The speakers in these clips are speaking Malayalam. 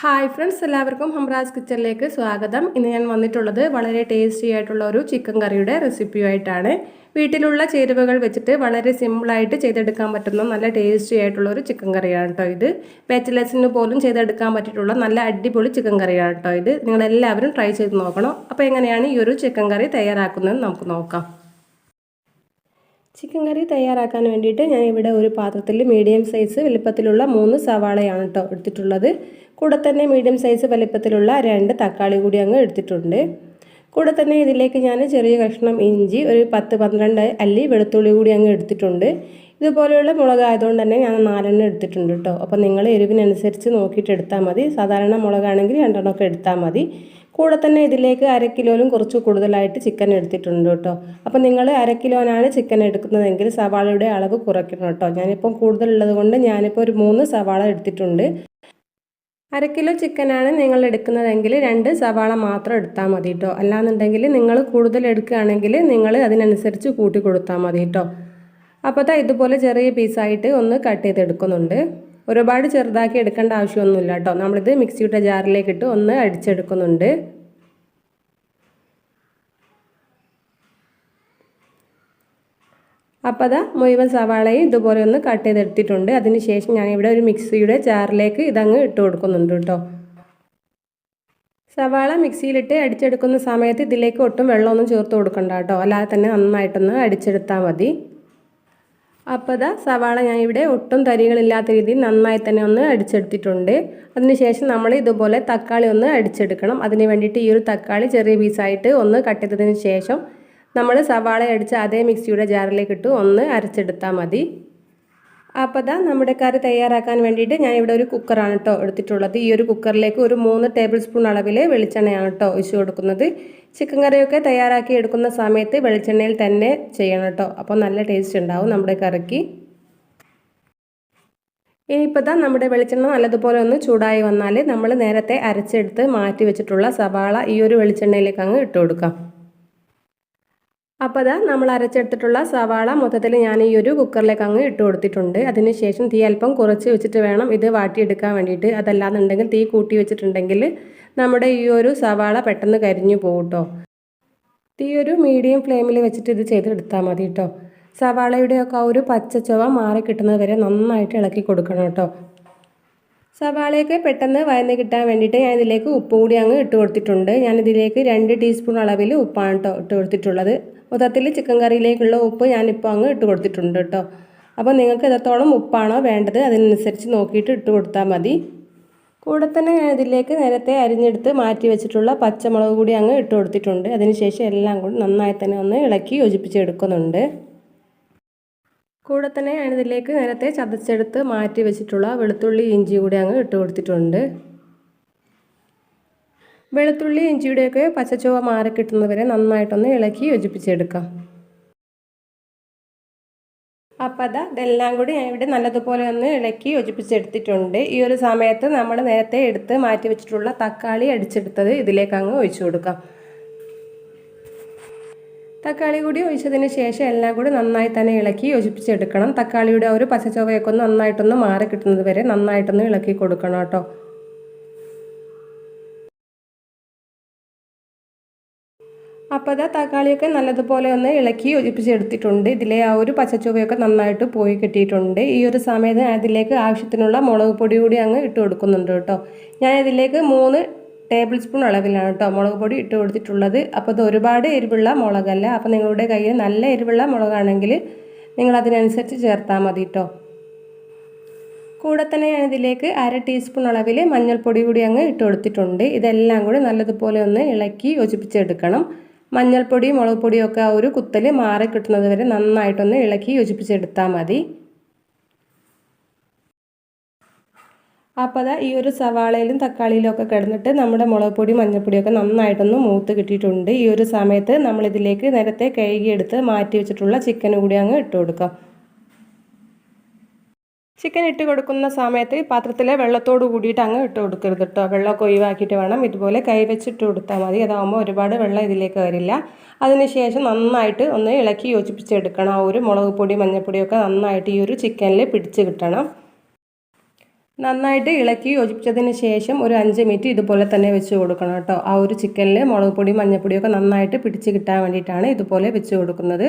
ഹായ് ഫ്രണ്ട്സ് എല്ലാവർക്കും ഹംറാസ് കിച്ചണിലേക്ക് സ്വാഗതം. ഇന്ന് ഞാൻ വന്നിട്ടുള്ളത് വളരെ ടേസ്റ്റി ആയിട്ടുള്ള ഒരു ചിക്കൻ കറിയുടെ റെസിപ്പിയുമായിട്ടാണ് വീട്ടിലുള്ള ചേരുവകൾ വെച്ചിട്ട് വളരെ സിമ്പിളായിട്ട് ചെയ്തെടുക്കാൻ പറ്റുന്ന നല്ല ടേസ്റ്റി ആയിട്ടുള്ള ഒരു ചിക്കൻ കറിയാണ് കേട്ടോ ഇത്. ബാച്ചിലേഴ്സിന് പോലും ചെയ്തെടുക്കാൻ പറ്റിയിട്ടുള്ള നല്ല അടിപൊളി ചിക്കൻ കറിയാണ് കേട്ടോ ഇത്. നിങ്ങളെല്ലാവരും ട്രൈ ചെയ്ത് നോക്കണം. അപ്പോൾ എങ്ങനെയാണ് ഈ ഒരു ചിക്കൻ കറി തയ്യാറാക്കുന്നതെന്ന് നമുക്ക് നോക്കാം. ചിക്കൻ കറി തയ്യാറാക്കാൻ വേണ്ടിയിട്ട് ഞാൻ ഇവിടെ ഒരു പാത്രത്തിൽ മീഡിയം സൈസ് വലിപ്പത്തിലുള്ള മൂന്ന് സവാളയാണ് കേട്ടോ എടുത്തിട്ടുള്ളത്. കൂടെ തന്നെ മീഡിയം സൈസ് വലിപ്പത്തിലുള്ള രണ്ട് തക്കാളി കൂടി അങ്ങ് എടുത്തിട്ടുണ്ട്. കൂടെ തന്നെ ഇതിലേക്ക് ഞാൻ ചെറിയ കഷ്ണം ഇഞ്ചി ഒരു പത്ത് പന്ത്രണ്ട് അല്ലി വെളുത്തുള്ളി കൂടി അങ്ങ് എടുത്തിട്ടുണ്ട്. ഇതുപോലെയുള്ള മുളക് ആയതുകൊണ്ട് തന്നെ ഞാൻ നാലെണ്ണം എടുത്തിട്ടുണ്ട് കേട്ടോ. അപ്പോൾ നിങ്ങൾ എരിവിനനുസരിച്ച് നോക്കിയിട്ട് എടുത്താൽ മതി. സാധാരണ മുളകാണെങ്കിൽ രണ്ടെണ്ണമൊക്കെ എടുത്താൽ മതി. കൂടെ തന്നെ ഇതിലേക്ക് അര കിലോയിലും കുറച്ച് കൂടുതലായിട്ട് ചിക്കൻ എടുത്തിട്ടുണ്ട് കേട്ടോ. അപ്പോൾ നിങ്ങൾ അര കിലോനാണ് ചിക്കൻ എടുക്കുന്നതെങ്കിൽ സവാളയുടെ അളവ് കുറയ്ക്കണം കേട്ടോ. ഞാനിപ്പം കൂടുതലുള്ളത് കൊണ്ട് ഞാനിപ്പോൾ ഒരു മൂന്ന് സവാള എടുത്തിട്ടുണ്ട്. അര കിലോ ചിക്കനാണ് നിങ്ങൾ എടുക്കുന്നതെങ്കിൽ രണ്ട് സവാള മാത്രം എടുത്താൽ മതി കേട്ടോ. അല്ലാന്നുണ്ടെങ്കിൽ നിങ്ങൾ കൂടുതൽ എടുക്കുകയാണെങ്കിൽ നിങ്ങൾ അതിനനുസരിച്ച് കൂട്ടി കൊടുത്താൽ മതി കേട്ടോ. അപ്പോൾ അതാ ഇതുപോലെ ചെറിയ പീസായിട്ട് ഒന്ന് കട്ട് ചെയ്തെടുക്കുന്നുണ്ട്. ഒരുപാട് ചെറുതാക്കി എടുക്കേണ്ട ആവശ്യമൊന്നുമില്ല കേട്ടോ. നമ്മളിത് മിക്സിയുടെ ജാറിലേക്ക് ഇട്ട് ഒന്ന് അടിച്ചെടുക്കുന്നുണ്ട്. അപ്പോൾ അതാ മുഴുവൻ സവാളയും ഇതുപോലെ ഒന്ന് കട്ട് ചെയ്തെടുത്തിട്ടുണ്ട്. അതിന് ശേഷം ഞാനിവിടെ ഒരു മിക്സിയുടെ ജാറിലേക്ക് ഇതങ്ങ് ഇട്ട് കൊടുക്കുന്നുണ്ട് കേട്ടോ. സവാള മിക്സിയിലിട്ട് അടിച്ചെടുക്കുന്ന സമയത്ത് ഇതിലേക്ക് ഒട്ടും വെള്ളമൊന്നും ചേർത്ത് കൊടുക്കണ്ട കേട്ടോ. അല്ലാതെ തന്നെ നന്നായിട്ടൊന്ന് അടിച്ചെടുത്താൽ മതി. അപ്പോൾ ഇതാ സവാള ഞാൻ ഇവിടെ ഒട്ടും തരികളില്ലാത്ത രീതിയിൽ നന്നായി തന്നെ ഒന്ന് അടിച്ചെടുത്തിട്ടുണ്ട്. അതിനുശേഷം നമ്മൾ ഇതുപോലെ തക്കാളി ഒന്ന് അടിച്ചെടുക്കണം. അതിന് വേണ്ടിയിട്ട് ഈ ഒരു തക്കാളി ചെറിയ പീസായിട്ട് ഒന്ന് കട്ട് ചെയ്തതിന് ശേഷം നമ്മൾ സവാള അടിച്ച അതേ മിക്സിയുടെ ജാറിലേക്ക് ഇട്ട് ഒന്ന് അരച്ചെടുത്താൽ മതി. അപ്പോൾ അതാ നമ്മുടെ കറി തയ്യാറാക്കാൻ വേണ്ടിയിട്ട് ഞാൻ ഇവിടെ ഒരു കുക്കറാണ് കേട്ടോ എടുത്തിട്ടുള്ളത്. ഈ ഒരു കുക്കറിലേക്ക് ഒരു മൂന്ന് ടേബിൾ സ്പൂൺ അളവിൽ വെളിച്ചെണ്ണയാണ് കേട്ടോ ഒഴിച്ചു കൊടുക്കുന്നത്. ചിക്കൻ കറിയൊക്കെ തയ്യാറാക്കി എടുക്കുന്ന സമയത്ത് വെളിച്ചെണ്ണയിൽ തന്നെ ചെയ്യണം കേട്ടോ. അപ്പോൾ നല്ല ടേസ്റ്റ് ഉണ്ടാവും നമ്മുടെ കറിക്ക്. ഇനിയിപ്പോൾ തന്നെ നമ്മുടെ വെളിച്ചെണ്ണ നല്ലതുപോലെ ഒന്ന് ചൂടായി വന്നാൽ നമ്മൾ നേരത്തെ അരച്ചെടുത്ത് മാറ്റി വെച്ചിട്ടുള്ള സവാള ഈ ഒരു വെളിച്ചെണ്ണയിലേക്ക് അങ്ങ് ഇട്ട് കൊടുക്കാം. അപ്പോൾ അതാ നമ്മൾ അരച്ചെടുത്തിട്ടുള്ള സവാള മൊത്തത്തിൽ ഞാൻ ഈ ഒരു കുക്കറിലേക്ക് അങ്ങ് ഇട്ട് കൊടുത്തിട്ടുണ്ട്. അതിന് ശേഷം തീ അല്പം കുറച്ച് വെച്ചിട്ട് വേണം ഇത് വാട്ടിയെടുക്കാൻ വേണ്ടിയിട്ട്. അതല്ലാന്നുണ്ടെങ്കിൽ തീ കൂട്ടി വെച്ചിട്ടുണ്ടെങ്കിൽ നമ്മുടെ ഈ ഒരു സവാള പെട്ടെന്ന് കരിഞ്ഞു പോകും കേട്ടോ തീ ഒരു മീഡിയം ഫ്ലെയിമിൽ വെച്ചിട്ട് ഇത് ചെയ്തെടുത്താൽ മതി കേട്ടോ സവാളയുടെയൊക്കെ ആ ഒരു പച്ച ചുവ മാറി കിട്ടുന്നത് വരെ നന്നായിട്ട് ഇളക്കി കൊടുക്കണം കേട്ടോ സവാളയൊക്കെ പെട്ടെന്ന് വയന്ന് കിട്ടാൻ വേണ്ടിയിട്ട് ഞാൻ ഇതിലേക്ക് ഉപ്പ് കൂടി അങ്ങ് ഇട്ട് കൊടുത്തിട്ടുണ്ട്. ഞാനിതിലേക്ക് രണ്ട് ടീസ്പൂൺ അളവിൽ ഉപ്പാണ് കേട്ടോ ഇട്ട് കൊടുത്തിട്ടുള്ളത്. മൊത്തത്തിൽ ചിക്കൻ കറിയിലേക്കുള്ള ഉപ്പ് ഞാനിപ്പോൾ അങ്ങ് ഇട്ട് കൊടുത്തിട്ടുണ്ട് കേട്ടോ അപ്പോൾ നിങ്ങൾക്ക് എത്രത്തോളം ഉപ്പാണോ വേണ്ടത് അതിനനുസരിച്ച് നോക്കിയിട്ട് ഇട്ട് കൊടുത്താൽ മതി. കൂടെ തന്നെ ഞാൻ ഇതിലേക്ക് നേരത്തെ അരിഞ്ഞെടുത്ത് മാറ്റി വെച്ചിട്ടുള്ള പച്ചമുളക് കൂടി അങ്ങ് ഇട്ട് കൊടുത്തിട്ടുണ്ട്. അതിനുശേഷം എല്ലാം കൂടി നന്നായി തന്നെ ഒന്ന് ഇളക്കി യോജിപ്പിച്ചെടുക്കുന്നുണ്ട് കൂടെ തന്നെ ഞാനിതിലേക്ക് നേരത്തെ ചതച്ചെടുത്ത് മാറ്റി വെച്ചിട്ടുള്ള വെളുത്തുള്ളി ഇഞ്ചി കൂടി അങ്ങ് ഇട്ട് കൊടുത്തിട്ടുണ്ട്. വെളുത്തുള്ളി ഇഞ്ചിയുടെയൊക്കെ പച്ചച്ചുവ മാറി കിട്ടുന്നവരെ നന്നായിട്ടൊന്ന് ഇളക്കി യോജിപ്പിച്ചെടുക്കാം. അപ്പം അതാ ഇതെല്ലാം കൂടി ഞാൻ ഇവിടെ നല്ലതുപോലെ ഒന്ന് ഇളക്കി യോജിപ്പിച്ചെടുത്തിട്ടുണ്ട്. ഈ ഒരു സമയത്ത് നമ്മൾ നേരത്തെ എടുത്ത് മാറ്റി വെച്ചിട്ടുള്ള തക്കാളി അടിച്ചെടുത്തത് ഇതിലേക്ക് അങ്ങ് ഒഴിച്ചു കൊടുക്കാം. തക്കാളി കൂടി ഒഴിച്ചതിന് ശേഷം എല്ലാം കൂടി നന്നായി തന്നെ ഇളക്കി യോജിപ്പിച്ചെടുക്കണം. തക്കാളിയുടെ ഒരു പച്ചച്ചുവയൊക്കെ ഒന്ന് നന്നായിട്ടൊന്ന് മാറി കിട്ടുന്നത് വരെ നന്നായിട്ടൊന്ന് ഇളക്കി കൊടുക്കണം കേട്ടോ. അപ്പോൾ അത് തക്കാളിയൊക്കെ നല്ലതുപോലെ ഒന്ന് ഇളക്കി യോജിപ്പിച്ചെടുത്തിട്ടുണ്ട്. ഇതിലെ ആ ഒരു പച്ചച്ചുവയൊക്കെ നന്നായിട്ട് പോയി കിട്ടിയിട്ടുണ്ട്. ഈ ഒരു സമയത്ത് അതിലേക്ക് ആവശ്യത്തിനുള്ള മുളക് പൊടി കൂടി അങ്ങ് ഇട്ട് കൊടുക്കുന്നുണ്ട് കേട്ടോ. ഞാൻ ഇതിലേക്ക് മൂന്ന് ടേബിൾ സ്പൂൺ അളവിലാണ് കേട്ടോ മുളക് പൊടി ഇട്ട് കൊടുത്തിട്ടുള്ളത്. അപ്പോൾ ഇത് ഒരുപാട് എരിവുള്ള മുളകല്ല? അപ്പോൾ നിങ്ങളുടെ കയ്യിൽ നല്ല എരിവുള്ള മുളകാണെങ്കിൽ നിങ്ങൾ അതിനനുസരിച്ച് ചേർത്താൽ മതി കേട്ടോ. കൂടെ തന്നെ ഞാൻ ഇതിലേക്ക് അര ടീസ്പൂൺ അളവിൽ മഞ്ഞൾപ്പൊടി കൂടി അങ്ങ് ഇട്ട് കൊടുത്തിട്ടുണ്ട്. ഇതെല്ലാം കൂടി നല്ലതുപോലെ ഒന്ന് ഇളക്കി യോജിപ്പിച്ചെടുക്കണം. മഞ്ഞൾപ്പൊടി മുളക് പൊടിയൊക്കെ ആ ഒരു കുത്തൽ മാറി കിട്ടുന്നത് വരെ നന്നായിട്ടൊന്ന് ഇളക്കി യോജിപ്പിച്ചെടുത്താൽ മതി. അപ്പോൾ അതാ ഈ ഒരു സവാളയിലും തക്കാളിയിലും ഒക്കെ കിടന്നിട്ട് നമ്മുടെ മുളക് പൊടി മഞ്ഞൾപ്പൊടിയൊക്കെ നന്നായിട്ടൊന്ന് മൂത്ത് കിട്ടിയിട്ടുണ്ട്. ഈ ഒരു സമയത്ത് നമ്മളിതിലേക്ക് നേരത്തെ കഴുകിയെടുത്ത് മാറ്റി വെച്ചിട്ടുള്ള ചിക്കൻ കൂടി അങ്ങ് ഇട്ട് കൊടുക്കാം. ചിക്കൻ ഇട്ട് കൊടുക്കുന്ന സമയത്ത് പാത്രത്തിലെ വെള്ളത്തോട് കൂടിയിട്ട് അങ്ങ് ഇട്ട് കൊടുക്കരുത് കേട്ടോ. വെള്ളമൊക്കെ ഒഴിവാക്കിയിട്ട് വേണം. ഇതുപോലെ കൈ വെച്ചിട്ട് കൊടുത്താൽ മതി. അതാകുമ്പോൾ ഒരുപാട് വെള്ളം ഇതിലേക്ക് വരില്ല. അതിനുശേഷം നന്നായിട്ട് ഒന്ന് ഇളക്കി യോജിപ്പിച്ചെടുക്കണം. ആ ഒരു മുളക് പൊടി മഞ്ഞൾപ്പൊടിയൊക്കെ നന്നായിട്ട് ഈ ഒരു ചിക്കനിൽ പിടിച്ച് കിട്ടണം. നന്നായിട്ട് ഇളക്കി യോജിപ്പിച്ചതിന് ശേഷം ഒരു അഞ്ച് മിനിറ്റ് ഇതുപോലെ തന്നെ വെച്ച് കൊടുക്കണം കേട്ടോ. ആ ഒരു ചിക്കനിൽ മുളക് പൊടി മഞ്ഞൾപ്പൊടിയൊക്കെ നന്നായിട്ട് പിടിച്ച് കിട്ടാൻ വേണ്ടിയിട്ടാണ് ഇതുപോലെ വെച്ച് കൊടുക്കുന്നത്.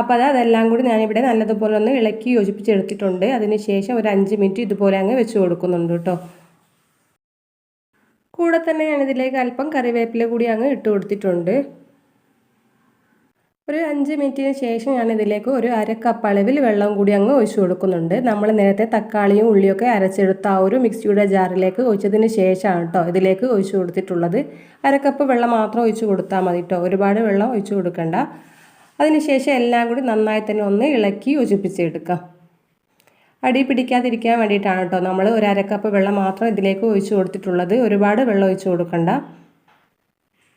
അപ്പോൾ അത് അതെല്ലാം കൂടി ഞാനിവിടെ നല്ലതുപോലെ ഒന്ന് ഇളക്കി യോജിപ്പിച്ചെടുത്തിട്ടുണ്ട്. അതിന് ശേഷം ഒരു അഞ്ച് മിനിറ്റ് ഇതുപോലെ അങ്ങ് വെച്ച് കൊടുക്കുന്നുണ്ട് കേട്ടോ. കൂടെ തന്നെ ഞാനിതിലേക്ക് അല്പം കറിവേപ്പില കൂടി അങ്ങ് ഇട്ട് കൊടുത്തിട്ടുണ്ട്. ഒരു അഞ്ച് മിനിറ്റിന് ശേഷം ഞാൻ ഇതിലേക്ക് ഒരു അര കപ്പ് അളവിൽ വെള്ളം കൂടി അങ്ങ് ഒഴിച്ചു കൊടുക്കുന്നുണ്ട്. നമ്മൾ നേരത്തെ തക്കാളിയും ഉള്ളിയൊക്കെ അരച്ചെടുത്ത ആ ഒരു മിക്സിയുടെ ജാറിലേക്ക് ഒഴിച്ചതിന് ശേഷമാണ് കേട്ടോ ഇതിലേക്ക് ഒഴിച്ചു കൊടുത്തിട്ടുള്ളത്. അര കപ്പ് വെള്ളം മാത്രം ഒഴിച്ചു കൊടുത്താൽ മതി കേട്ടോ ഒരുപാട് വെള്ളം ഒഴിച്ചു കൊടുക്കണ്ട. അതിനുശേഷം എല്ലാം കൂടി നന്നായി തന്നെ ഒന്ന് ഇളക്കി യോജിപ്പിച്ചെടുക്കാം. അടി പിടിക്കാതിരിക്കാൻ വേണ്ടിയിട്ടാണ് കേട്ടോ നമ്മൾ ഒരു അര കപ്പ് വെള്ളം മാത്രം ഇതിലേക്ക് ഒഴിച്ചു കൊടുത്തിട്ടുള്ളത്. ഒരുപാട് വെള്ളം ഒഴിച്ചു കൊടുക്കണ്ട.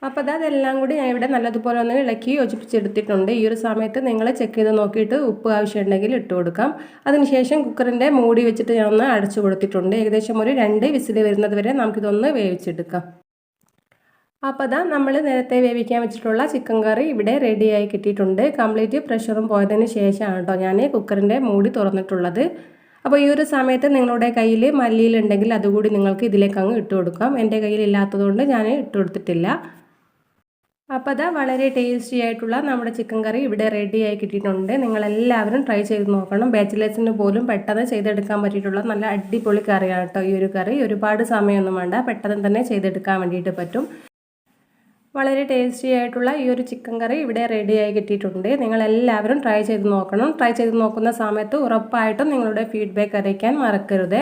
അപ്പോൾ അത് അതെല്ലാം കൂടി ഞാൻ ഇവിടെ നല്ലതുപോലെ ഒന്ന് ഇളക്കി യോജിപ്പിച്ചെടുത്തിട്ടുണ്ട്. ഈ ഒരു സമയത്ത് നിങ്ങൾ ചെക്ക് ചെയ്ത് നോക്കിയിട്ട് ഉപ്പ് ആവശ്യമുണ്ടെങ്കിൽ ഇട്ട് കൊടുക്കാം. അതിനുശേഷം കുക്കറിന്റെ മൂടി വെച്ചിട്ട് ഞാൻ ഒന്ന് അടച്ചു കൊടുത്തിട്ടുണ്ട്. ഏകദേശം ഒരു രണ്ട് വിസിൽ വരുന്നത് വരെ നമുക്കിതൊന്ന് വേവിച്ചെടുക്കാം. അപ്പോൾ അതാ നമ്മൾ നേരത്തെ വേവിക്കാൻ വെച്ചിട്ടുള്ള ചിക്കൻ കറി ഇവിടെ റെഡിയായി കിട്ടിയിട്ടുണ്ട്. കംപ്ലീറ്റ് പ്രഷറും പോയതിന് ശേഷമാണ് കേട്ടോ ഞാൻ കുക്കറിന്റെ മൂടി തുറന്നിട്ടുള്ളത്. അപ്പോൾ ഈ ഒരു സമയത്ത് നിങ്ങളുടെ കയ്യിൽ മല്ലിയിലുണ്ടെങ്കിൽ അതുകൂടി നിങ്ങൾക്ക് ഇതിലേക്ക് അങ്ങ് ഇട്ട് കൊടുക്കാം. എന്റെ കയ്യിൽ ഇല്ലാത്തതുകൊണ്ട് ഞാൻ ഇട്ട് കൊടുത്തിട്ടില്ല. അപ്പോൾ അതാ വളരെ ടേസ്റ്റി ആയിട്ടുള്ള നമ്മുടെ ചിക്കൻ കറി ഇവിടെ റെഡിയായി കിട്ടിയിട്ടുണ്ട്. നിങ്ങളെല്ലാവരും ട്രൈ ചെയ്ത് നോക്കണം. ബാച്ചിലേഴ്സിന് പോലും പെട്ടെന്ന് ചെയ്തെടുക്കാൻ പറ്റിയിട്ടുള്ള നല്ല അടിപൊളി കറിയാണ് കേട്ടോ ഈ ഒരു കറി. ഒരുപാട് സമയമൊന്നും വേണ്ട. പെട്ടെന്ന് തന്നെ ചെയ്തെടുക്കാൻ വേണ്ടിയിട്ട് പറ്റും. വളരെ ടേസ്റ്റി ആയിട്ടുള്ള ഈ ഒരു ചിക്കൻ കറി ഇവിടെ റെഡിയായി കിട്ടിയിട്ടുണ്ട്. നിങ്ങളെല്ലാവരും ട്രൈ ചെയ്ത് നോക്കണം. ട്രൈ ചെയ്ത് നോക്കുന്ന സമയത്ത് ഉറപ്പായിട്ടും നിങ്ങളുടെ ഫീഡ്ബാക്ക് അറിയിക്കാൻ മറക്കരുത്.